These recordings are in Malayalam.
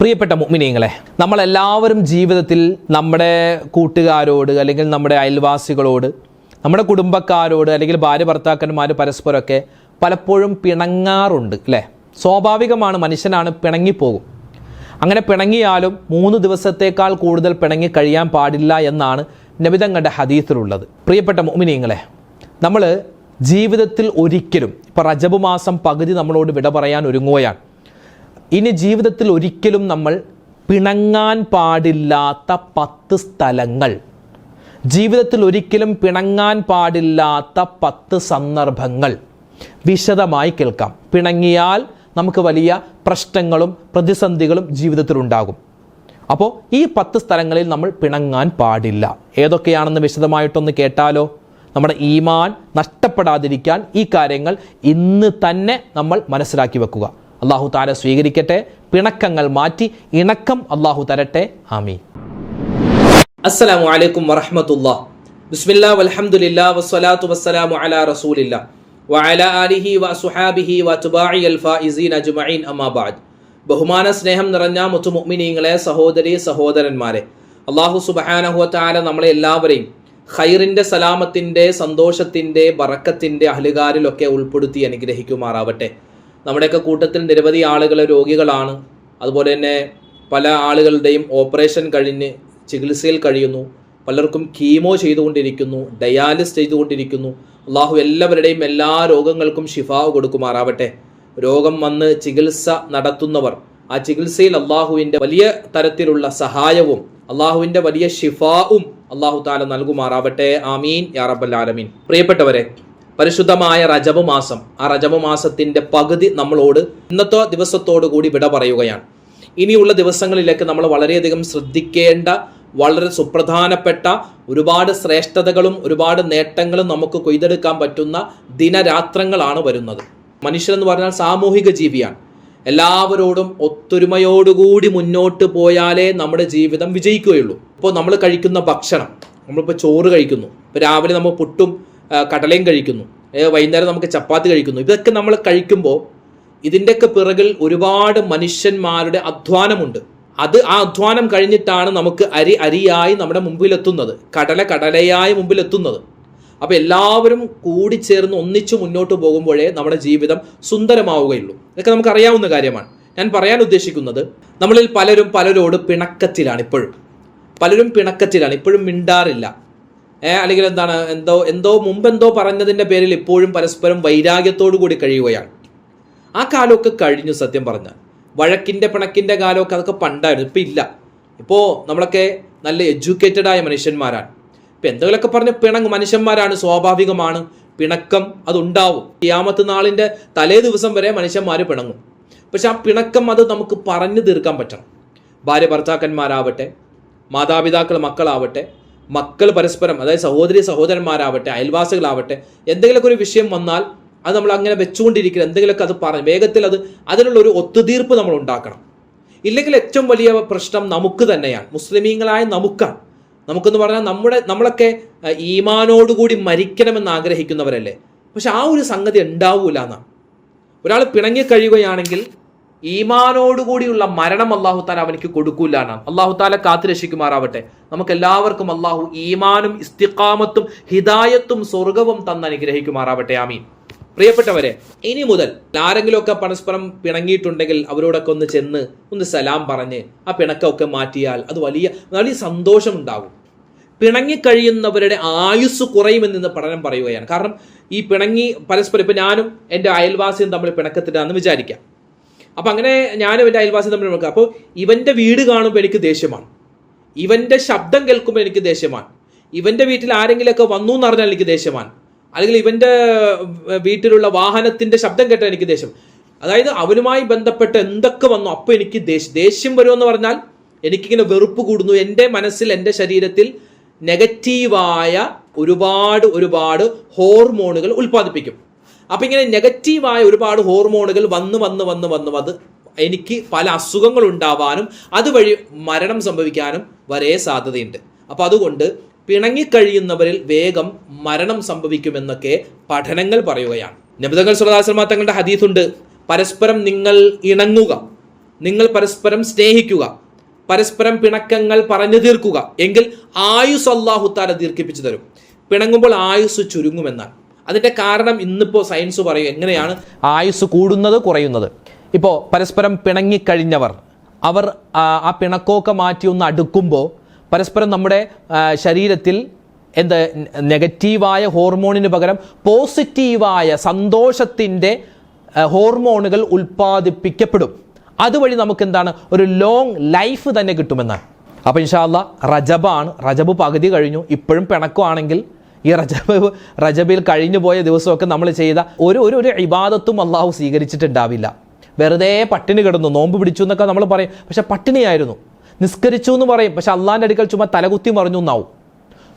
പ്രിയപ്പെട്ട മുഅ്മിനീങ്ങളെ നമ്മളെല്ലാവരും ജീവിതത്തിൽ നമ്മുടെ കൂട്ടുകാരോട് അല്ലെങ്കിൽ നമ്മുടെ അയൽവാസികളോട് നമ്മുടെ കുടുംബക്കാരോട് അല്ലെങ്കിൽ ഭാര്യ ഭർത്താക്കന്മാർ പരസ്പരമൊക്കെ പലപ്പോഴും പിണങ്ങാറുണ്ട് അല്ലേ? സ്വാഭാവികമാണ് മനുഷ്യനാണ് പിണങ്ങിപ്പോകും. അങ്ങനെ പിണങ്ങിയാലും മൂന്ന് ദിവസത്തേക്കാൾ കൂടുതൽ പിണങ്ങി കഴിയാൻ പാടില്ല എന്നാണ് നബിതങ്ങളുടെ ഹദീസിലുള്ളത്. പ്രിയപ്പെട്ട മുഅ്മിനീങ്ങളെ നമ്മൾ ജീവിതത്തിൽ ഒരിക്കലും ഇപ്പോൾ റജബ് മാസം പകുതി നമ്മളോട് വിട പറയാൻ ഒരുങ്ങുകയാണ്. ഇനി ജീവിതത്തിൽ ഒരിക്കലും നമ്മൾ പിണങ്ങാൻ പാടില്ലാത്ത പത്ത് സ്ഥലങ്ങൾ. ജീവിതത്തിൽ ഒരിക്കലും പിണങ്ങാൻ പാടില്ലാത്ത പത്ത് സന്ദർഭങ്ങൾ. വിശദമായി കേൾക്കാം. പിണങ്ങിയാൽ നമുക്ക് വലിയ പ്രശ്നങ്ങളും പ്രതിസന്ധികളും ജീവിതത്തിൽ ഉണ്ടാകും. അപ്പോൾ ഈ പത്ത് സ്ഥലങ്ങളിൽ നമ്മൾ പിണങ്ങാൻ പാടില്ല. ഏതൊക്കെയാണെന്ന് വിശദമായിട്ടൊന്ന് കേട്ടാലോ? നമ്മുടെ ഈമാൻ നഷ്ടപ്പെടാതിരിക്കാൻ ഈ കാര്യങ്ങൾ ഇന്ന് തന്നെ നമ്മൾ മനസ്സിലാക്കി വെക്കുക. അള്ളാഹു താര സ്വീകരിക്കട്ടെ. പിണക്കങ്ങൾ മാറ്റി ഇണക്കം അള്ളാഹു തരട്ടെ. ആമീൻ. അസ്സലാമു അലൈക്കും വറഹമത്തുള്ള ബിസ്മില്ലാ വൽഹംദുലില്ലാ വസ്സലാത്തു വസ്സലാമു അലാ റസൂലില്ല. വഅല ആലിഹി വസുഹാബിഹി വതുബാഇ അൽ ഫായിസീൻ അജ്മഈൻ അമ്മാബാദ് ബഹുമാന സ്നേഹം നിറഞ്ഞ മുത്തുമുഅ്മിനീങ്ങളെ സഹോദരി സഹോദരന്മാരെ അള്ളാഹു സുബ്ഹാനഹു വതആല നമ്മളെ എല്ലാവരെയും ഖൈറിന്റെ സലാമത്തിന്റെ സന്തോഷത്തിന്റെ ബറക്കത്തിന്റെ അഹ്ലുകാരിലൊക്കെ ഉൾപ്പെടുത്തി അനുഗ്രഹിക്കുമാറാവട്ടെ. നമ്മുടെയൊക്കെ കൂട്ടത്തിൽ നിരവധി ആളുകൾ രോഗികളാണ്. അതുപോലെ തന്നെ പല ആളുകളുടെയും ഓപ്പറേഷൻ കഴിഞ്ഞ് ചികിത്സയിൽ കഴിയുന്നു. പലർക്കും കീമോ ചെയ്തുകൊണ്ടിരിക്കുന്നു ഡയാലിസ് ചെയ്തുകൊണ്ടിരിക്കുന്നു. അള്ളാഹു എല്ലാവരുടെയും എല്ലാ രോഗങ്ങൾക്കും ഷിഫാവ് കൊടുക്കുമാറാവട്ടെ. രോഗം വന്ന് ചികിത്സ നടത്തുന്നവർ ആ ചികിത്സയിൽ അള്ളാഹുവിന്റെ വലിയ തരത്തിലുള്ള സഹായവും അള്ളാഹുവിന്റെ വലിയ ഷിഫാവും അള്ളാഹു താല നൽകുമാറാവട്ടെ. ആമീൻ. യാ റബ്ബൽ ആലമീൻ. പ്രിയപ്പെട്ടവരെ പരിശുദ്ധമായ റജബ് മാസം. ആ റജബ് പകുതി നമ്മളോട് ഇന്നത്തെ ദിവസത്തോടു കൂടി വിട പറയുകയാണ്. ഇനിയുള്ള ദിവസങ്ങളിലേക്ക് നമ്മൾ വളരെയധികം ശ്രദ്ധിക്കേണ്ട വളരെ സുപ്രധാനപ്പെട്ട ഒരുപാട് ശ്രേഷ്ഠതകളും ഒരുപാട് നേട്ടങ്ങളും നമുക്ക് കൊയ്തെടുക്കാൻ പറ്റുന്ന ദിനരാത്രങ്ങളാണ് വരുന്നത്. മനുഷ്യരെന്ന് പറഞ്ഞാൽ സാമൂഹിക ജീവിയാണ്. എല്ലാവരോടും ഒത്തൊരുമയോടുകൂടി മുന്നോട്ട് പോയാലേ നമ്മുടെ ജീവിതം വിജയിക്കുകയുള്ളൂ. ഇപ്പോൾ നമ്മൾ കഴിക്കുന്ന ഭക്ഷണം നമ്മളിപ്പോൾ ചോറ് കഴിക്കുന്നു. ഇപ്പോൾ രാവിലെ നമ്മൾ പുട്ടും കടലയും കഴിക്കുന്നു. വൈകുന്നേരം നമുക്ക് ചപ്പാത്തി കഴിക്കുന്നു. ഇതൊക്കെ നമ്മൾ കഴിക്കുമ്പോൾ ഇതിന്റെയൊക്കെ പിറകിൽ ഒരുപാട് മനുഷ്യന്മാരുടെ അധ്വാനമുണ്ട്. അത് ആ അധ്വാനം കഴിഞ്ഞിട്ടാണ് നമുക്ക് അരി അരിയായി നമ്മുടെ മുമ്പിലെത്തുന്നത്. കടല കടലയായി മുമ്പിലെത്തുന്നത്. അപ്പോൾ എല്ലാവരും കൂടി ചേർന്ന് ഒന്നിച്ചു മുന്നോട്ട് പോകുമ്പോഴേ നമ്മുടെ ജീവിതം സുന്ദരമാവുകയുള്ളൂ. ഇതൊക്കെ നമുക്ക് അറിയാവുന്ന കാര്യമാണ്. ഞാൻ പറയാൻ ഉദ്ദേശിക്കുന്നത് നമ്മളിൽ പലരും പലരോട് പിണക്കത്തിലാണ് ഇപ്പോഴും. പലരും പിണക്കത്തിലാണ്. ഇപ്പോഴും മിണ്ടാറില്ല. അല്ലെങ്കിൽ എന്താണ് എന്തോ എന്തോ മുമ്പെന്തോ പറഞ്ഞതിന്റെ പേരിൽ ഇപ്പോഴും പരസ്പരം വൈരാഗ്യത്തോടു കൂടി കഴിയുകയാണ്. ആ കാലമൊക്കെ കഴിഞ്ഞു സത്യം പറഞ്ഞാൽ. വഴക്കിന്റെ പിണക്കിന്റെ കാലമൊക്കെ അതൊക്കെ പണ്ടായിരുന്നു ഇപ്പം ഇല്ല. ഇപ്പോൾ നമ്മളൊക്കെ നല്ല എഡ്യൂക്കേറ്റഡ് ആയ മനുഷ്യന്മാരാണ്. ഇപ്പം എന്തെങ്കിലുമൊക്കെ പറഞ്ഞ് പിണങ്ങ് മനുഷ്യന്മാരാണ് സ്വാഭാവികമാണ്. പിണക്കം അതുണ്ടാവും. ക്യാമത്ത് നാളിന്റെ തലേ ദിവസം വരെ മനുഷ്യന്മാർ പിണങ്ങും. പക്ഷെ ആ പിണക്കം അത് നമുക്ക് പറഞ്ഞു തീർക്കാൻ പറ്റണം. ഭാര്യ ഭർത്താക്കന്മാരാവട്ടെ മാതാപിതാക്കൾ മക്കളാവട്ടെ മക്കൾ പരസ്പരം അതായത് സഹോദരി സഹോദരന്മാരാവട്ടെ അയൽവാസികളാവട്ടെ എന്തെങ്കിലുമൊക്കെ ഒരു വിഷയം വന്നാൽ അത് നമ്മൾ അങ്ങനെ വെച്ചുകൊണ്ടിരിക്കുക എന്തെങ്കിലുമൊക്കെ അത് പറ വേഗത്തിൽ അത് അതിനുള്ള ഒരു ഒത്തുതീർപ്പ് നമ്മൾ ഉണ്ടാക്കണം. ഇല്ലെങ്കിൽ ഏറ്റവും വലിയ പ്രശ്നം നമുക്ക് തന്നെയാണ് മുസ്ലിമീങ്ങളായ നമുക്കാണ്. നമുക്കെന്ന് പറഞ്ഞാൽ നമ്മുടെ നമ്മളൊക്കെ ഈമാനോടുകൂടി മരിക്കണമെന്ന് ആഗ്രഹിക്കുന്നവരല്ലേ? പക്ഷെ ആ ഒരു സംഗതി ഉണ്ടാവൂല എന്നാണ്. ഒരാൾ പിണങ്ങി കഴിയുകയാണെങ്കിൽ ഈമാനോടുകൂടിയുള്ള മരണം അള്ളാഹു താല അവനിക്ക് കൊടുക്കൂല എന്നാണ് അള്ളാഹു താല കാത്തു രക്ഷിക്കുമാറാവട്ടെ. നമുക്ക് എല്ലാവർക്കും അള്ളാഹു ഈമാനും ഇസ്തിഖാമത്തും ഹിദായത്തും സ്വർഗവും തന്ന് അനുഗ്രഹിക്കുമാറാവട്ടെ. ആമീൻ. പ്രിയപ്പെട്ടവരെ ഇനി മുതൽ ആരെങ്കിലുമൊക്കെ പരസ്പരം പിണങ്ങിയിട്ടുണ്ടെങ്കിൽ അവരോടൊക്കെ ഒന്ന് ചെന്ന് ഒന്ന് സലാം പറഞ്ഞ് ആ പിണക്കമൊക്കെ മാറ്റിയാൽ അത് വലിയ വലിയ സന്തോഷം ഉണ്ടാകും പിണങ്ങിക്കഴിയുന്നവരുടെ ആയുസ് കുറയുമെന്ന് പഠനം പറയുകയാണ്. കാരണം ഈ പിണങ്ങി പരസ്പരം ഇപ്പം ഞാനും എന്റെ അയൽവാസിയും തമ്മിൽ പിണക്കത്തിലാണെന്ന് വിചാരിക്കാം. അപ്പം അങ്ങനെ ഞാനും എന്റെ അയൽവാസി തമ്മിൽ നോക്കുക അപ്പോൾ ഇവന്റെ വീട് കാണുമ്പോൾ എനിക്ക് ദേഷ്യമാണ്. ഇവന്റെ ശബ്ദം കേൾക്കുമ്പോൾ എനിക്ക് ദേഷ്യമാണ്. ഇവന്റെ വീട്ടിൽ ആരെങ്കിലുമൊക്കെ വന്നു എന്ന് പറഞ്ഞാൽ എനിക്ക് ദേഷ്യമാണ്. അല്ലെങ്കിൽ ഇവന്റെ വീട്ടിലുള്ള വാഹനത്തിന്റെ ശബ്ദം കേട്ടാൽ എനിക്ക് ദേഷ്യം. അതായത് അവനുമായി ബന്ധപ്പെട്ട് എന്തൊക്കെ വന്നു അപ്പോൾ എനിക്ക് ദേഷ്യം. ദേഷ്യം വരുമെന്ന് പറഞ്ഞാൽ എനിക്കിങ്ങനെ വെറുപ്പ് കൂടുന്നു. എന്റെ മനസ്സിൽ എന്റെ ശരീരത്തിൽ നെഗറ്റീവായ ഒരുപാട് ഒരുപാട് ഹോർമോണുകൾ ഉൽപ്പാദിപ്പിക്കും. അപ്പം ഇങ്ങനെ നെഗറ്റീവായ ഒരുപാട് ഹോർമോണുകൾ വന്ന് വന്ന് വന്ന് വന്ന് വന്ന് എനിക്ക് പല അസുഖങ്ങൾ ഉണ്ടാവാനും അതുവഴി മരണം സംഭവിക്കാനും വരെ സാധ്യതയുണ്ട്. അപ്പോൾ അതുകൊണ്ട് പിണങ്ങിക്കഴിയുന്നവരിൽ വേഗം മരണം സംഭവിക്കുമെന്നൊക്കെ പഠനങ്ങൾ പറയുകയാണ്. നബിതങ്ങൾ സുലതാശ്രമ തങ്ങളുടെ ഹദീസുണ്ട് പരസ്പരം നിങ്ങൾ ഇണങ്ങുക നിങ്ങൾ പരസ്പരം സ്നേഹിക്കുക പരസ്പരം പിണക്കങ്ങൾ പറഞ്ഞു തീർക്കുക എങ്കിൽ ആയുസ് അള്ളാഹുത്താല ദീർഘിപ്പിച്ചു തരും. പിണങ്ങുമ്പോൾ ആയുസ് ചുരുങ്ങുമെന്നാണ്. അതിന്റെ കാരണം ഇന്നിപ്പോൾ സയൻസ് പറയും എങ്ങനെയാണ് ആയുസ് കൂടുന്നത് കുറയുന്നത്. ഇപ്പോൾ പരസ്പരം പിണങ്ങിക്കഴിഞ്ഞവർ അവർ ആ, പിണക്കമൊക്കെ മാറ്റി ഒന്ന് അടുക്കുമ്പോൾ പരസ്പരം നമ്മുടെ ശരീരത്തിൽ എന്ത് നെഗറ്റീവായ ഹോർമോണിന് പകരം പോസിറ്റീവായ സന്തോഷത്തിന്റെ ഹോർമോണുകൾ ഉൽപ്പാദിപ്പിക്കപ്പെടും. അതുവഴി നമുക്ക് എന്താണ് ഒരു ലോങ് ലൈഫ് തന്നെ കിട്ടുമെന്നാണ്. അപ്പോൾ ഇൻഷാല്ല റജബാണ് റജബ് പകുതി കഴിഞ്ഞു. ഇപ്പോഴും പിണക്കമാണെങ്കിൽ ഈ റജബ് റജബിൽ കഴിഞ്ഞു പോയ ദിവസമൊക്കെ നമ്മൾ ചെയ്ത ഒരു ഒരു ഒരു ഇബാദത്തും അള്ളാഹു സ്വീകരിച്ചിട്ടുണ്ടാവില്ല. വെറുതെ പട്ടിണി കിടന്നു നോമ്പ് പിടിച്ചു എന്നൊക്കെ നമ്മൾ പറയും. പക്ഷെ പട്ടിണിയായിരുന്നു. നിസ്കരിച്ചു എന്ന് പറയും. പക്ഷെ അള്ളാന്റെ അടുക്കൽ ചുമ്മാ തലകുത്തി മറിഞ്ഞു എന്നാവും.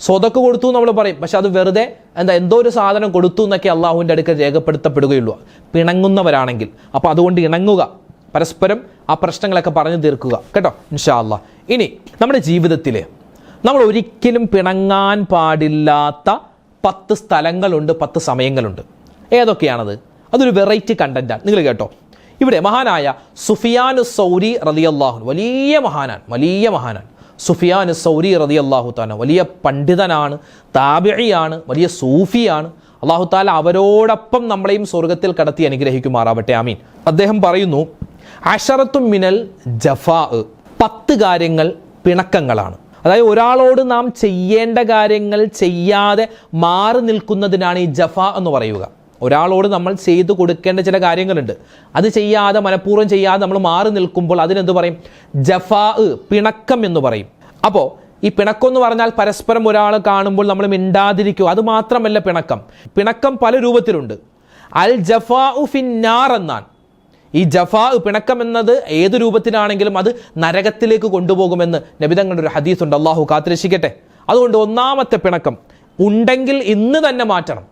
സ്വതക്ക് കൊടുത്തു നമ്മൾ പറയും. പക്ഷെ അത് വെറുതെ എന്താ എന്തോ ഒരു സാധനം കൊടുത്തു എന്നൊക്കെ അള്ളാഹുവിന്റെ അടുക്കൽ രേഖപ്പെടുത്തപ്പെടുകയുള്ളൂ. പിണങ്ങുന്നവരാണെങ്കിൽ. അപ്പോൾ അതുകൊണ്ട് ഇണങ്ങുക. പരസ്പരം ആ പ്രശ്നങ്ങളൊക്കെ പറഞ്ഞു തീർക്കുക. കേട്ടോ? ഇൻഷാ അല്ലാ ഇനി നമ്മുടെ ജീവിതത്തിൽ നമ്മൾ ഒരിക്കലും പിണങ്ങാൻ പാടില്ലാത്ത പത്ത് സ്ഥലങ്ങളുണ്ട് പത്ത് സമയങ്ങളുണ്ട്. ഏതൊക്കെയാണത്? അതൊരു വെറൈറ്റി കണ്ടന്റാണ്. നിങ്ങൾ കേട്ടോ. ഇവിടെ മഹാനായ സുഫിയാൻ സൗരി റതി അള്ളാഹു വലിയ മഹാനാണ് വലിയ മഹാനാണ്. സുഫിയാൻ സൗരി റതി അള്ളാഹു താന വലിയ പണ്ഡിതനാണ് താബിഴിയാണ് വലിയ സൂഫിയാണ്. അള്ളാഹു താല അവരോടൊപ്പം നമ്മളെയും സ്വർഗത്തിൽ കടത്തി അനുഗ്രഹിക്കുമാറാവട്ടെ ആമീൻ. അദ്ദേഹം പറയുന്നു അഷറത്തും മിനൽ ജഫാ പത്ത് കാര്യങ്ങൾ പിണക്കങ്ങളാണ്. അതായത് ഒരാളോട് നാം ചെയ്യേണ്ട കാര്യങ്ങൾ ചെയ്യാതെ മാറി നിൽക്കുന്നതിനാണ് ഈ ജഫ എന്ന് പറയുക. ഒരാളോട് നമ്മൾ ചെയ്തു കൊടുക്കേണ്ട ചില കാര്യങ്ങളുണ്ട്. അത് ചെയ്യാതെ മനഃപൂർവം ചെയ്യാതെ നമ്മൾ മാറി നിൽക്കുമ്പോൾ അതിനെന്ത് പറയും? ജഫാ പിണക്കം എന്ന് പറയും. അപ്പോൾ ഈ പിണക്കം എന്ന് പറഞ്ഞാൽ പരസ്പരം ഒരാൾ കാണുമ്പോൾ നമ്മൾ മിണ്ടാതിരിക്കുക അത് മാത്രമല്ല പിണക്കം. പിണക്കം പല രൂപത്തിലുണ്ട്. അൽ ജഫാ ഫിന്നാർ എന്നാണ്. ഈ ജഫാ പിണക്കം എന്നത് ഏത് രൂപത്തിലാണെങ്കിലും അത് നരകത്തിലേക്ക് കൊണ്ടുപോകുമെന്ന് നബിതങ്ങളുടെ ഒരു ഹദീസ് ഉണ്ട് അള്ളാഹു കാത്തിരക്ഷിക്കട്ടെ. അതുകൊണ്ട് ഒന്നാമത്തെ പിണക്കം ഉണ്ടെങ്കിൽ ഇന്ന് തന്നെ മാറ്റണം.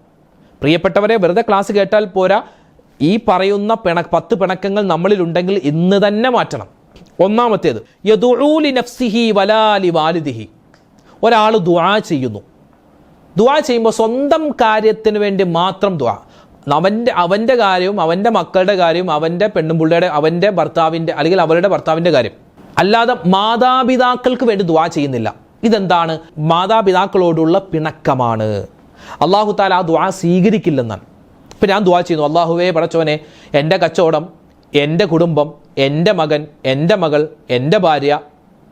പ്രിയപ്പെട്ടവരെ വെറുതെ ക്ലാസ് കേട്ടാൽ പോരാ. ഈ പറയുന്ന പിണ പത്ത് പിണക്കങ്ങൾ നമ്മളിലുണ്ടെങ്കിൽ ഇന്ന് തന്നെ മാറ്റണം. ഒന്നാമത്തേത് യദുഊലി നഫ്സിഹി വലാലി വാലിദിഹി. ഒരാൾ ദുആ ചെയ്യുന്നു. ദുആ ചെയ്യുമ്പോൾ സ്വന്തം കാര്യത്തിന് വേണ്ടി മാത്രം ദുആ. അവന്റെ അവന്റെ കാര്യവും അവന്റെ മക്കളുടെ കാര്യവും അവന്റെ പെണ്ണുമ്പിള്ളയുടെ അവന്റെ ഭർത്താവിന്റെ അല്ലെങ്കിൽ അവരുടെ ഭർത്താവിന്റെ കാര്യം. അല്ലാതെ മാതാപിതാക്കൾക്ക് വേണ്ടി ദുആ ചെയ്യുന്നില്ല. ഇതെന്താണ്? മാതാപിതാക്കളോടുള്ള പിണക്കമാണ്. അള്ളാഹു താല ആ ദുആ സ്വീകരിക്കില്ലെന്നാണ്. ഇപ്പം ഞാൻ ദുആ ചെയ്യുന്നു. അള്ളാഹുവേ പടച്ചോനെ എന്റെ കച്ചവടം എന്റെ കുടുംബം എന്റെ മകൻ എന്റെ മകൾ എന്റെ ഭാര്യ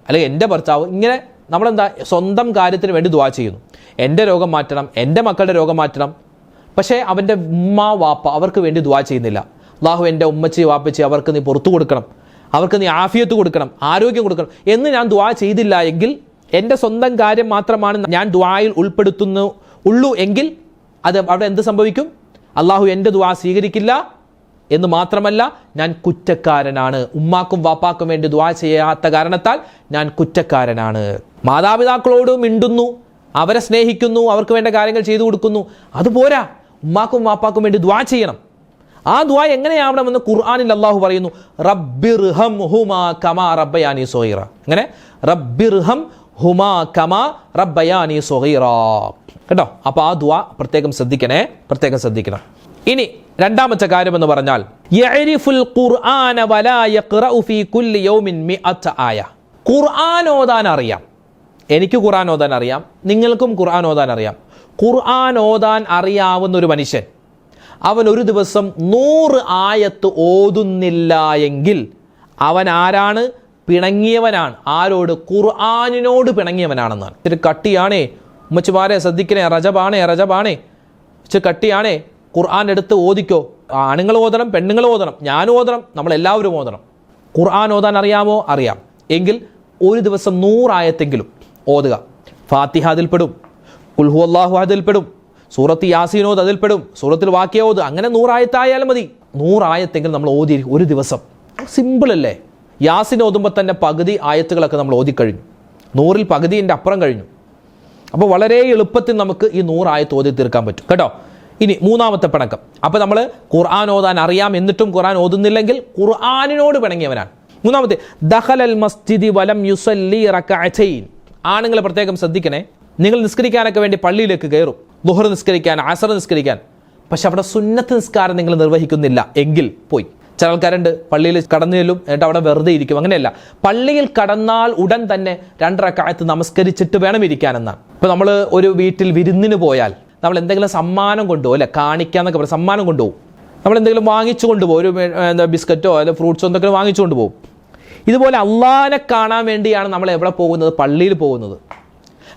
അല്ലെങ്കിൽ എന്റെ ഭർത്താവ് ഇങ്ങനെ നമ്മളെന്താ സ്വന്തം കാര്യത്തിന് വേണ്ടി ദുആ ചെയ്യുന്നു. എന്റെ രോഗം മാറ്റണം എന്റെ മക്കളുടെ രോഗം മാറ്റണം പക്ഷേ അവന്റെ ഉമ്മ വാപ്പ അവർക്ക് വേണ്ടി ദുആ ചെയ്യുന്നില്ല. അള്ളാഹു എന്റെ ഉമ്മച്ചി വാപ്പച്ചി അവർക്ക് നീ പുറത്തു കൊടുക്കണം. അവർക്ക് നീ ആഫിയത്ത് കൊടുക്കണം ആരോഗ്യം കൊടുക്കണം എന്ന് ഞാൻ ദുആ ചെയ്തില്ല എങ്കിൽ എന്റെ സ്വന്തം കാര്യം മാത്രമാണ് ഞാൻ ദുആയിൽ ഉൾപ്പെടുത്തുന്നു ഉള്ളൂ എങ്കിൽ അത് അവിടെ എന്ത് സംഭവിക്കും? അള്ളാഹു എന്റെ ദുആ സ്വീകരിക്കില്ല എന്ന് മാത്രമല്ല ഞാൻ കുറ്റക്കാരനാണ്. ഉമ്മാക്കും വാപ്പാക്കും വേണ്ടി ദുആ ചെയ്യാത്ത കാരണത്താൽ ഞാൻ കുറ്റക്കാരനാണ്. മാതാപിതാക്കളോട് മിണ്ടുന്നു അവരെ സ്നേഹിക്കുന്നു അവർക്ക് വേണ്ട കാര്യങ്ങൾ ചെയ്തു കൊടുക്കുന്നു. അതുപോരാ ഉമ്മാക്കും വാപ്പാക്കും വേണ്ടി ദ്വാ ചെയ്യണം. ആ ദ്വാ എങ്ങനെയാവണമെന്ന് ഖുർആാനിൽ അള്ളാഹു പറയുന്നു റബ്ബിർഹം ഹുമാ കമാ റബ്ബയാനി സോഹിറ അങ്ങനെ റബ്ബിർഹം ഹുമാ കമാ റബ്ബയാനി സോഹിറ കേട്ടോ? അപ്പോൾ ആ ദ്വാ പ്രത്യേകം ശ്രദ്ധിക്കണേ പ്രത്യേകം ശ്രദ്ധിക്കണം. ഇനി രണ്ടാമത്തെ കാര്യം എന്ന് പറഞ്ഞാൽ യഅരിഫുൽ ഖുർആന വലാ യഖ്റഉ ഫീ കുല്ലി യൗമിൻ മിഅത്ത ആയ. ഖുർആൻ ഓതാൻ അറിയാം. എനിക്ക് ഖുർആൻ അറിയാം. നിങ്ങൾക്കും ഖുർആൻ അറിയാം. ഖുർആൻ ഓതാൻ അറിയാവുന്ന ഒരു മനുഷ്യൻ. അവൻ ഒരു ദിവസം നൂറ് ആയത്ത് ഓതുന്നില്ല എങ്കിൽ അവൻ ആരാണ്? പിണങ്ങിയവനാണ്. ആരോട്? ഖുർആാനിനോട് പിണങ്ങിയവനാണെന്നാണ്. ഇത്തിരി കട്ടിയാണേ. ഉമ്മച്ചുമാരെ ശ്രദ്ധിക്കണേ. റജബാണേ റജബാണേ. ഇച്ചിരി കട്ടിയാണേ. ഖുർആൻ എടുത്ത് ഓദിക്കോ ആണുങ്ങൾ ഓതണം പെണ്ണുങ്ങൾ ഓതണം. ഞാനും ഓതണം നമ്മളെല്ലാവരും ഓതണം. ഖുർആൻ ഓതാൻ അറിയാമോ? അറിയാം. എങ്കിൽ ഒരു ദിവസം നൂറായത്തെങ്കിലും ഓതുക. ഫാത്തിഹ അതിൽപ്പെടും. കുൽഹു അള്ളാഹു അതിൽപ്പെടും സൂറത്ത് യാസീനോത് അതിൽപ്പെടും. സൂറത്തിൽ വാക്യോത് അങ്ങനെ നൂറായത്തായാലും മതി. നൂറായത്തെങ്കിലും നമ്മൾ ഓതി ഒരു ദിവസം. സിമ്പിൾ അല്ലേ? യാസിൻ ഓതുമ്പോൾ തന്നെ പകുതി ആയത്തുകളൊക്കെ നമ്മൾ ഓതിക്കഴിഞ്ഞു നൂറിൽ പകുതിന്റെ അപ്പുറം കഴിഞ്ഞു. അപ്പോൾ വളരെ എളുപ്പത്തിൽ നമുക്ക് ഈ നൂറായത്ത് ഓതി തീർക്കാൻ പറ്റും. കേട്ടോ? ഇനി മൂന്നാമത്തെ പിണക്കം അപ്പോൾ നമ്മൾ ഖുർആൻ ഓതാൻ അറിയാം എന്നിട്ടും ഖുർആൻ ഓതുന്നില്ലെങ്കിൽ ഖുർആാനിനോട് പിണങ്ങിയവനാണ്. മൂന്നാമത്തെ ദഹലൽ മസ്ജിദി വലം യുസല്ലി റക്കഅതൈൻ. ആണുങ്ങളെ പ്രത്യേകം ശ്രദ്ധിക്കണേ. നിങ്ങൾ നിസ്കരിക്കാനൊക്കെ വേണ്ടി പള്ളിയിലേക്ക് കയറും. ദുഹർ നിസ്കരിക്കാൻ അസർ നിസ്കരിക്കാൻ. പക്ഷെ അവിടെ സുന്നത്ത് നിസ്കാരം നിങ്ങൾ നിർവഹിക്കുന്നില്ല. എങ്കിൽ പോയി. ചില ആൾക്കാരുണ്ട് പള്ളിയിൽ കടന്നു ചെല്ലും എന്നിട്ട് അവിടെ വെറുതെ ഇരിക്കും. അങ്ങനെയല്ല. പള്ളിയിൽ കടന്നാൽ ഉടൻ തന്നെ രണ്ടരക്കാലത്ത് നമസ്കരിച്ചിട്ട് വേണം ഇരിക്കാനെന്നാണ്. ഇപ്പോൾ നമ്മൾ ഒരു വീട്ടിൽ വിരുന്നിന് പോയാൽ നമ്മൾ എന്തെങ്കിലും സമ്മാനം കൊണ്ടുപോകും അല്ലെ? കാണിക്കാന്നൊക്കെ പറയും. സമ്മാനം കൊണ്ടുപോകും. നമ്മൾ എന്തെങ്കിലും വാങ്ങിച്ചു കൊണ്ടുപോകും. ഒരു എന്താ ബിസ്ക്കറ്റോ അല്ലെങ്കിൽ ഫ്രൂട്ട്സോ എന്തൊക്കെ വാങ്ങിച്ചു കൊണ്ടുപോകും. ഇതുപോലെ അള്ളാനെ കാണാൻ വേണ്ടിയാണ് നമ്മൾ എവിടെ പോകുന്നത്? പള്ളിയിൽ പോകുന്നത്.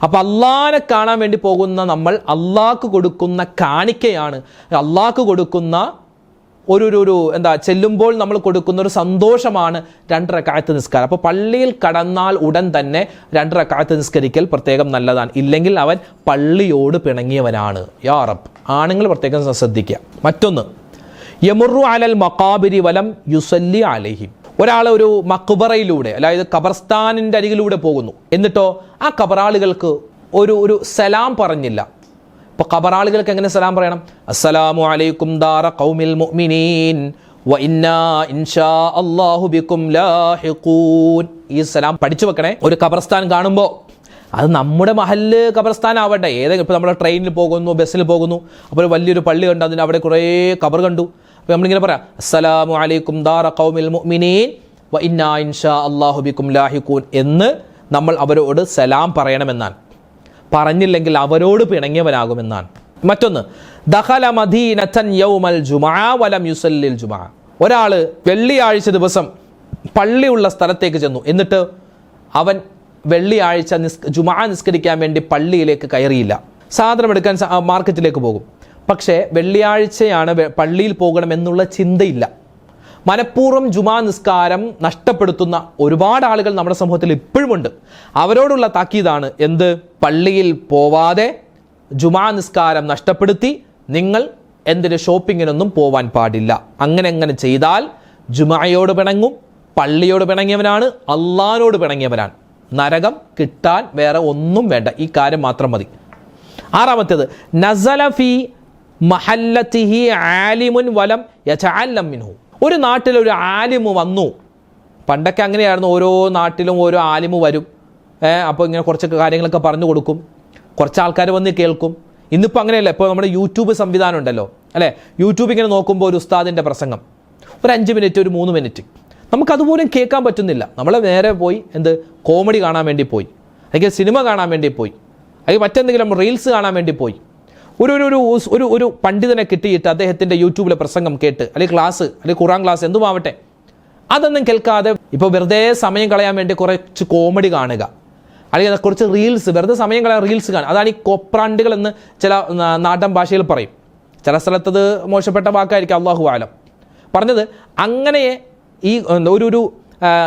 അപ്പോൾ അള്ളാനെ കാണാൻ വേണ്ടി പോകുന്ന നമ്മൾ അള്ളാഹ്ക്ക് കൊടുക്കുന്ന കാണിക്കയാണ്. അള്ളാഹ്ക്ക് കൊടുക്കുന്ന ഒരു ഒരു എന്താ ചെല്ലുമ്പോൾ നമ്മൾ കൊടുക്കുന്ന ഒരു സന്തോഷമാണ് രണ്ടര കാലത്ത് നിസ്കാരം. അപ്പോൾ പള്ളിയിൽ കടന്നാൽ ഉടൻ തന്നെ രണ്ടര കാലത്ത് നിസ്കരിക്കൽ പ്രത്യേകം നല്ലതാണ്. ഇല്ലെങ്കിൽ അവൻ പള്ളിയോട് പിണങ്ങിയവനാണ്. യാ ആണുങ്ങൾ പ്രത്യേകം ശ്രദ്ധിക്കുക. മറ്റൊന്ന് യമുറു അലൽ മക്കാബിരി വലം യുസല്ലി അലഹിം. ഒരാൾ ഒരു മക്കുബറയിലൂടെ അതായത് ഖബർസ്ഥാനിന്റെ അരികിലൂടെ പോകുന്നു. എന്നിട്ടോ ആ ഖബറാളുകൾക്ക് ഒരു ഒരു സലാം പറഞ്ഞില്ല. ഇപ്പൊ ഖബറാളുകൾക്ക് എങ്ങനെ സലാം പറയണം? അസ്സലാമു അലൈക്കും ദാറ കൗമിൽ മുഅ്മിനീൻ വ ഇന്നാ ഇൻഷാ അല്ലാഹു ബിക്കും ലാഹിഖൂൻ. ഈ സലാം പഠിച്ചു വെക്കണേ ഒരു ഖബർസ്ഥാൻ കാണുമ്പോൾ അത് നമ്മുടെ മഹല്ല് ഖബർസ്ഥാൻ ആവട്ടെ ഏതെങ്കിലും ഇപ്പോൾ നമ്മൾ ട്രെയിനിൽ പോകുന്നു ബസ്സിൽ പോകുന്നു. അപ്പോൾ വലിയൊരു പള്ളി കണ്ടു അതിന് അവിടെ കുറേ ഖബർ കണ്ടു. അപ്പോൾ നമ്മളിങ്ങനെ പറയാം അസ്സലാമു അലൈക്കും ദാറ കൗമിൽ മുഅ്മിനീൻ വ ഇന്നാ ഇൻഷാ അല്ലാഹു ബിക്കും ലാഹിഖൂൻ എന്ന് നമ്മൾ അവരോട് സലാം പറയണമെന്നാണ്. പറഞ്ഞില്ലെങ്കിൽ അവരോട് പിണങ്ങിയവനാകുമെന്നാണ്. മറ്റൊന്ന് ദഖല മദീനതൻ യൗമൽ ജുമാ വലം യുസല്ലിൽ ജുമാ ഒരാൾ വെള്ളിയാഴ്ച ദിവസം പള്ളിയുള്ള സ്ഥലത്തേക്ക് ചെന്നു. എന്നിട്ട് അവൻ വെള്ളിയാഴ്ച നിസ് ജുമാ നിസ്കരിക്കാൻ വേണ്ടി പള്ളിയിലേക്ക് കയറിയില്ല. സാധനം എടുക്കാൻ മാർക്കറ്റിലേക്ക് പോകും. പക്ഷേ വെള്ളിയാഴ്ചയാണ് പള്ളിയിൽ പോകണം എന്നുള്ള ചിന്തയില്ല. മനഃപൂർവം ജുമാ നിസ്കാരം നഷ്ടപ്പെടുത്തുന്ന ഒരുപാട് ആളുകൾ നമ്മുടെ സമൂഹത്തിൽ ഇപ്പോഴുമുണ്ട്. അവരോടുള്ള താക്കീതാണ് എന്ത്? പള്ളിയിൽ പോവാതെ ജുമാ നിസ്കാരം നഷ്ടപ്പെടുത്തി നിങ്ങൾ എന്തിന് ഷോപ്പിങ്ങിനൊന്നും പോവാൻ പാടില്ല. അങ്ങനെ അങ്ങനെ ചെയ്താൽ ജുമായോട് പിണങ്ങും പള്ളിയോട് പിണങ്ങിയവനാണ് അള്ളഹാനോട് പിണങ്ങിയവനാണ്. നരകം കിട്ടാൻ വേറെ ഒന്നും വേണ്ട. ഈ കാര്യം മാത്രം മതി. ആറാമത്തേത് നസലഫി മഹല്ലത്തിഹി ആലിമുൻ വലം യഥാലം മിൻഹു. ഒരു നാട്ടിൽ ഒരു ആലിമു വന്നു. പണ്ടൊക്കെ അങ്ങനെയായിരുന്നു ഓരോ നാട്ടിലും ഓരോ ആലിമു വരും. അപ്പോൾ ഇങ്ങനെ കുറച്ച് കാര്യങ്ങളൊക്കെ പറഞ്ഞു കൊടുക്കും. കുറച്ച് ആൾക്കാർ വന്ന് കേൾക്കും. ഇന്നിപ്പോൾ അങ്ങനെയല്ല ഇപ്പോൾ നമ്മുടെ യൂട്യൂബ് സംവിധാനം ഉണ്ടല്ലോ അല്ലേ? യൂട്യൂബ് ഇങ്ങനെ നോക്കുമ്പോൾ ഒരു ഉസ്താദിന്റെ പ്രസംഗം. ഒരു അഞ്ച് മിനിറ്റ് ഒരു മൂന്ന് മിനിറ്റ്. നമുക്കതുപോലും കേൾക്കാൻ പറ്റുന്നില്ല. നമ്മൾ നേരെ പോയി എന്ത് കോമഡി കാണാൻ വേണ്ടി പോയി. അല്ലെങ്കിൽ സിനിമ കാണാൻ വേണ്ടി പോയി. അല്ലെങ്കിൽ മറ്റെന്തെങ്കിലും റീൽസ് കാണാൻ വേണ്ടി പോയി. ഒരു ഒരു ഒരു ഒരു ഒരു പണ്ഡിതനെ കിട്ടിയിട്ട് അദ്ദേഹത്തിന്റെ യൂട്യൂബിലെ പ്രസംഗം കേട്ട് അല്ലെങ്കിൽ ക്ലാസ് അല്ലെങ്കിൽ ഖുറാൻ ക്ലാസ് എന്തുമാവട്ടെ അതൊന്നും കേൾക്കാതെ ഇപ്പോൾ വെറുതെ സമയം കളയാൻ വേണ്ടി കുറച്ച് കോമഡി കാണുക. അല്ലെങ്കിൽ കുറച്ച് റീൽസ് വെറുതെ സമയം കളയാൻ റീൽസ് കാണുക. അതാണ് ഈ കൊപ്രാണ്ടുകൾ എന്ന് ചില നാടൻ ഭാഷയിൽ പറയും. ചില സ്ഥലത്തത് മോശപ്പെട്ട വാക്കായിരിക്കും അള്ളാഹു ആലം പറഞ്ഞത് അങ്ങനെ ഈ ഒരു ഒരു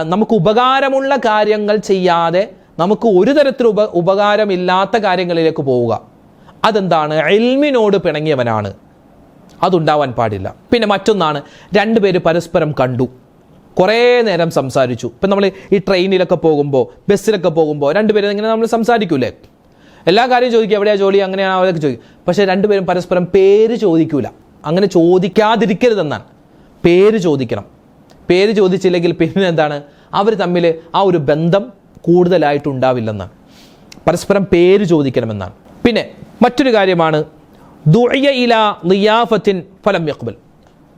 നമുക്ക് ഉപകാരമുള്ള കാര്യങ്ങൾ ചെയ്യാതെ നമുക്ക് ഒരു തരത്തിൽ ഉപ ഉപകാരമില്ലാത്ത കാര്യങ്ങളിലേക്ക് പോവുക. അതെന്താണ്? എൽമിനോട് പിണങ്ങിയവനാണ്. അതുണ്ടാവാൻ പാടില്ല. പിന്നെ മറ്റൊന്നാണ് രണ്ടുപേര് പരസ്പരം കണ്ടു. കുറേ നേരം സംസാരിച്ചു. ഇപ്പം നമ്മൾ ഈ ട്രെയിനിലൊക്കെ പോകുമ്പോൾ ബസ്സിലൊക്കെ പോകുമ്പോൾ രണ്ടുപേരും ഇങ്ങനെ നമ്മൾ സംസാരിക്കൂലേ? എല്ലാ കാര്യവും ചോദിക്കുക എവിടെയാണ് ജോലി? അങ്ങനെയാണ് അവരൊക്കെ ചോദിക്കും. പക്ഷേ രണ്ടുപേരും പരസ്പരം പേര് ചോദിക്കൂല. അങ്ങനെ ചോദിക്കാതിരിക്കരുതെന്നാണ്. പേര് ചോദിക്കണം. പേര് ചോദിച്ചില്ലെങ്കിൽ പിന്നെ എന്താണ്? അവർ തമ്മിൽ ആ ഒരു ബന്ധം കൂടുതലായിട്ടുണ്ടാവില്ലെന്നാണ്. പരസ്പരം പേര് ചോദിക്കണമെന്നാണ്. പിന്നെ മറ്റൊരു കാര്യമാണ് ദുഴിയ ഇല നിയാഫത്തിൻ ഫലം യക്ബൽ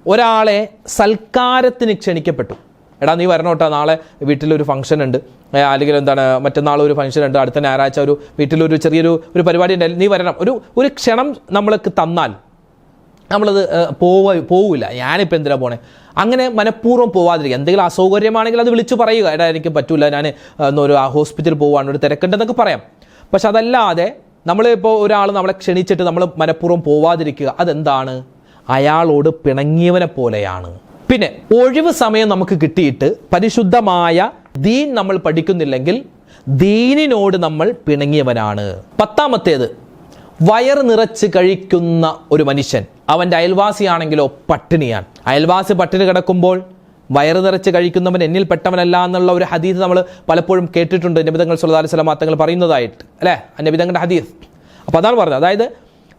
ഒരാളെ സൽക്കാരത്തിന് ക്ഷണിക്കപ്പെട്ടു. എടാ നീ വരണോട്ടാ നാളെ വീട്ടിലൊരു ഫംഗ്ഷൻ ഉണ്ട് അല്ലെങ്കിൽ എന്താണ് മറ്റന്നാൾ ഒരു ഫംഗ്ഷൻ ഉണ്ട് അടുത്ത ഞായറാഴ്ച ഒരു വീട്ടിലൊരു ചെറിയൊരു ഒരു പരിപാടി ഉണ്ട് നീ വരണം. ഒരു ഒരു ക്ഷണം നമ്മൾക്ക് തന്നാൽ നമ്മളത് പോവ പോവില്ല ഞാനിപ്പോൾ എന്തിനാ പോണേ? അങ്ങനെ മനഃപൂർവം പോവാതിരിക്കുക. എന്തെങ്കിലും അസൗകര്യമാണെങ്കിൽ അത് വിളിച്ചു പറയുക. എടാ എനിക്ക് പറ്റില്ല ഞാൻ ഒരു ഹോസ്പിറ്റലിൽ പോവാണ് ഒരു തിരക്കുണ്ടെന്നൊക്കെ പറയാം. പക്ഷെ അതല്ലാതെ നമ്മളിപ്പോൾ ഒരാൾ നമ്മളെ ക്ഷണിച്ചിട്ട് നമ്മൾ മനഃപൂർവം പോവാതിരിക്കുക അതെന്താണ്? അയാളോട് പിണങ്ങിയവനെ പോലെയാണ്. പിന്നെ ഒഴിവ് സമയം നമുക്ക് കിട്ടിയിട്ട് പരിശുദ്ധമായ ദീൻ നമ്മൾ പഠിക്കുന്നില്ലെങ്കിൽ ദീനിനോട് നമ്മൾ പിണങ്ങിയവനാണ്. പത്താമത്തേത് വയർ നിറച്ച് കഴിക്കുന്ന ഒരു മനുഷ്യൻ. അവന്റെ അയൽവാസിയാണെങ്കിലോ പട്ടിണിയാണ്. അയൽവാസി പട്ടിണി കിടക്കുമ്പോൾ വയറ് നിറച്ച് കഴിക്കുന്നവൻ എന്നിൽ പെട്ടവനല്ല എന്നുള്ള ഒരു ഹദീസ് നമ്മൾ പലപ്പോഴും കേട്ടിട്ടുണ്ട്. നബിതങ്ങൾ സുല്ലാ അലൈഹി സ്വലാം തങ്ങൾ പറയുന്നതായിട്ട്. അല്ലേ? നബിതങ്ങളുടെ ഹദീസ്. അപ്പോൾ അതാണ് പറഞ്ഞത്. അതായത്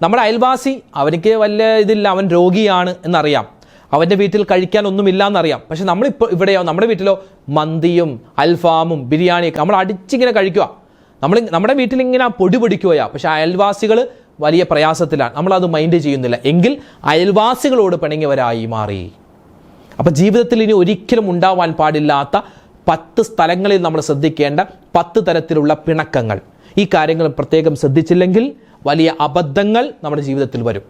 നമ്മുടെ അയൽവാസി അവനിക്ക് വലിയ ഇതില്ല അവൻ രോഗിയാണ് എന്നറിയാം. അവന്റെ വീട്ടിൽ കഴിക്കാൻ ഒന്നുമില്ല എന്നറിയാം. പക്ഷെ നമ്മളിപ്പോൾ ഇവിടെയോ നമ്മുടെ വീട്ടിലോ മന്തിയും അൽഫാമും ബിരിയാണിയൊക്കെ നമ്മൾ അടിച്ചിങ്ങനെ കഴിക്കുക. നമ്മൾ നമ്മുടെ വീട്ടിൽ ഇങ്ങനെ പൊടി പിടിക്കുകയാണ് പക്ഷെ അയൽവാസികൾ വലിയ പ്രയാസത്തിലാണ്. നമ്മളത് മൈൻഡ് ചെയ്യുന്നില്ല. എങ്കിൽ അയൽവാസികളോട് പിണങ്ങിയവരായി മാറി. അപ്പം ജീവിതത്തിൽ ഇനി ഒരിക്കലും ഉണ്ടാവാൻ പാടില്ലാത്ത പത്ത് സ്ഥലങ്ങളിൽ നമ്മൾ ശ്രദ്ധിക്കേണ്ട പത്ത് തരത്തിലുള്ള പിണക്കങ്ങൾ. ഈ കാര്യങ്ങൾ പ്രത്യേകം ശ്രദ്ധിച്ചില്ലെങ്കിൽ വലിയ അബദ്ധങ്ങൾ നമ്മുടെ ജീവിതത്തിൽ വരും.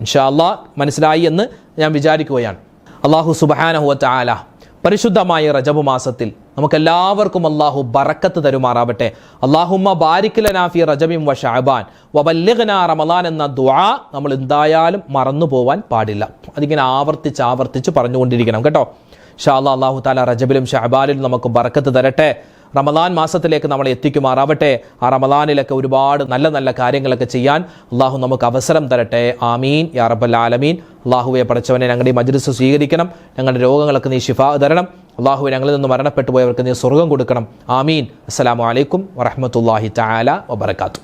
ഇൻഷാ അള്ളാ മനസ്സിലായി എന്ന് ഞാൻ വിചാരിക്കുകയാണ്. അള്ളാഹു സുബാനഹുവ ചാല പരിശുദ്ധമായ റജബ് മാസത്തിൽ നമുക്കെല്ലാവർക്കും അള്ളാഹു ബറക്കത്ത് തരുമാറാവട്ടെ. അള്ളാഹുമ്മ ബാരിക്കലനാഫി റജബിം വ ഷാബാൻ വബല്ലിഖന റമലാൻ എന്ന ദ്വാ നമ്മൾ എന്തായാലും മറന്നു പോവാൻ പാടില്ല. അതിങ്ങനെ ആവർത്തിച്ച് ആവർത്തിച്ച് പറഞ്ഞുകൊണ്ടിരിക്കണം കേട്ടോ. ഷാ അല്ലാ അള്ളാഹു താല റജബിലും ഷഹബാലിലും നമുക്ക് ബറക്കത്ത് തരട്ടെ. റമദാൻ മാസത്തിലേക്ക് നമ്മളെ എത്തിക്കുമാറാവട്ടെ. ആ റമദാനിലൊക്കെ ഒരുപാട് നല്ല നല്ല കാര്യങ്ങളൊക്കെ ചെയ്യാൻ അള്ളാഹു നമുക്ക് അവസരം തരട്ടെ. ആമീൻ. യാ റബ്ബൽ ആലമീൻ. അള്ളാഹുവെ പഠിച്ചവനെ ഞങ്ങളുടെ ഈ മജ്ലിസ് സ്വീകരിക്കണം. ഞങ്ങളുടെ രോഗങ്ങളൊക്കെ നീ ശിഫ തരണം. അള്ളാഹുവെ ഞങ്ങളിൽ നിന്ന് മരണപ്പെട്ടു പോയവർക്ക് നീ സ്വർഗം കൊടുക്കണം. ആമീൻ. അസ്സലാമു അലൈക്കും വറഹമത്തല്ലാഹി താല വബറകാതുഹു.